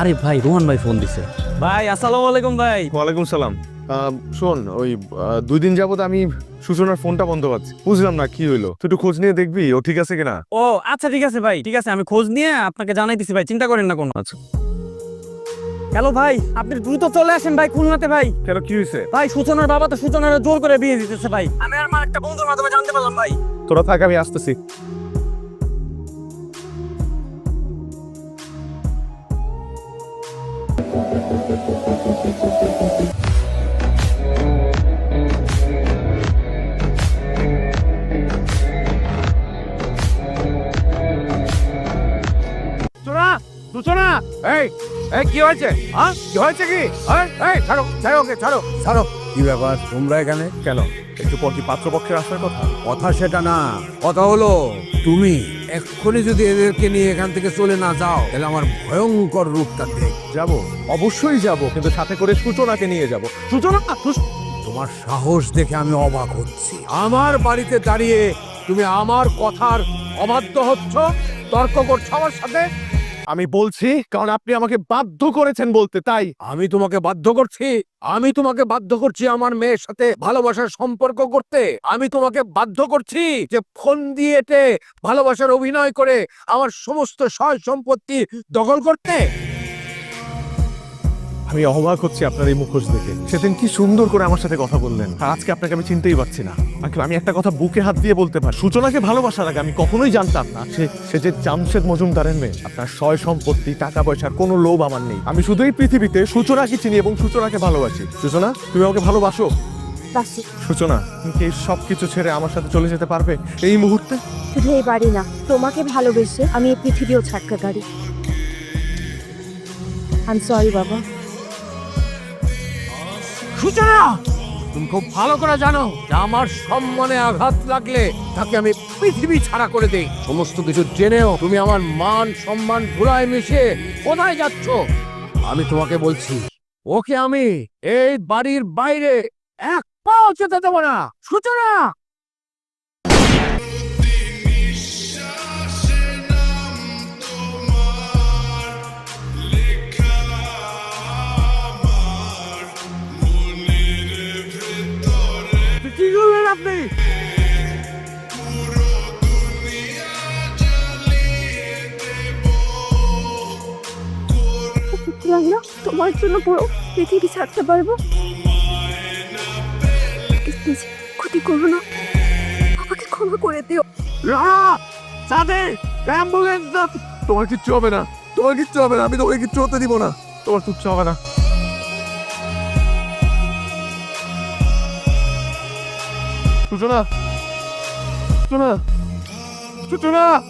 আরে ভাই রোহান ভাই ফোন দিছে। ভাই আসসালামু আলাইকুম ভাই। ওয়ালাইকুম সালাম। শোন ওই দুই দিন যাবত আমি সূচনার ফোনটা বন্ধ পাচ্ছি। বুঝলাম না কি হইল। তুই একটু খোঁজ নিয়ে দেখবি ও ঠিক আছে কিনা? ও আচ্ছা ঠিক আছে ভাই ঠিক আছে আমি খোঁজ নিয়ে আপনাকে জানাই দিছি ভাই চিন্তা করেন না কোনো। আচ্ছা। হ্যালো ভাই আপনি দ্রুত চলে আসেন ভাই খুলনাতে ভাই। কেন কি হয়েছে ভাই সূচনার বাবা তো সূচনার জোর করে বিয়ে দিতেছে ভাই। আমি আর আমার একটা বন্ধুর মাধ্যমে জানতে পারলাম ভাই। তোরা থাক আমি আসতেছি। সূচনা! এই এই কি হয়েছে? হ্যাঁ কি হয়েছে কি? এই, এই ছাড়ো ছাড়ো ওকে ছাড়ো। ছাড়ো। কি ব্যাপার? তোমরা এখানে কেন? একটু পর কি পাত্রপক্ষের আসার কথা? কথা সেটা না কথা হলো তুমি এক্ষুনি যদি এদেরকে নিয়ে এখান থেকে চলে না যাও তাহলে আমার ভয়ঙ্কর রূপটা দেখ। যাব অবশ্যই যাব কিন্তু সাথে করে সূচনাকে নিয়ে যাব। সূচনা তোমার সাহস দেখে আমি অবাক হচ্ছি। আমার বাড়িতে দাঁড়িয়ে তুমি আমার কথার অবাধ্য হচ্ছ তর্ক করছ আমার সাথে? আমি বলছি, কারণ আপনি আমাকে বাধ্য করেছেন বলতে, তাই। আমি তোমাকে বাধ্য করছি। আমি তোমাকে বাধ্য করছি আমার মেয়ের সাথে ভালোবাসার সম্পর্ক করতে। আমি তোমাকে বাধ্য করছি যে ফোন দিয়েটে ভালোবাসার অভিনয় করে আমার সমস্ত সয় সম্পত্তি দখল করতে। আমি অবাক হচ্ছি আপনার এই মুখোশ দেখে। সেদিন কি সুন্দর করে আমার সাথে কথা বললেন। আর আজকে আপনাকে আমি চিনতেই পারছি না। আঙ্কেল, আমি একটা কথা বুকে হাত দিয়ে বলতে পারি। সূচনাকে ভালোবাসার আগে আমি কখনোই জানতাম না সে সে যে জামশেদ মজুমদারের মেয়ে। আপনার সয় সম্পত্তি টাকা পয়সার কোনো লোভ আমার নেই। আমি শুধু এই পৃথিবীতে সূচনাকে চিনি এবং সূচনাকে ভালোবাসি। সূচনা তুমি আমাকে ভালোবাসো? সূচনা তুমি কি সব কিছু ছেড়ে আমার সাথে চলে যেতে পারবে এই মুহূর্তে? শুধু এই বাড়ি না। তোমাকে ভালোবেসে আমি এই পৃথিবীও ছাড়তে পারি আই সরি বাবা। সূচনা, তুমি খুব ভালো করে জানো যে আমার সম্মানে আঘাত লাগলে তাকে আমি পৃথিবী ছাড়া করে দেই। সমস্ত কিছু জেনেও তুমি আমার মান, সম্মান ঘুরায় মিশে কোথায় যাচ্ছ? আমি তোমাকে বলছি, ওকে আমি এই বাড়ির বাইরে এক পাও যেতে দেবো না। সূচনা! আপনি রাইনা তোমার জন্য পুরো পৃথিবী ছাড়তে পারব? ক্ষতি করো না। আমাকে ক্ষমা করে দিও। রানা সাথে অ্যাম্বুলেন্স। তোমার কিচ্ছু হবে না তোমার কিচ্ছু হবে না আমি তোমাকে কিচ্ছু হতে দিব না। তোমার কিচ্ছু হবে না। 同学们同学们同学们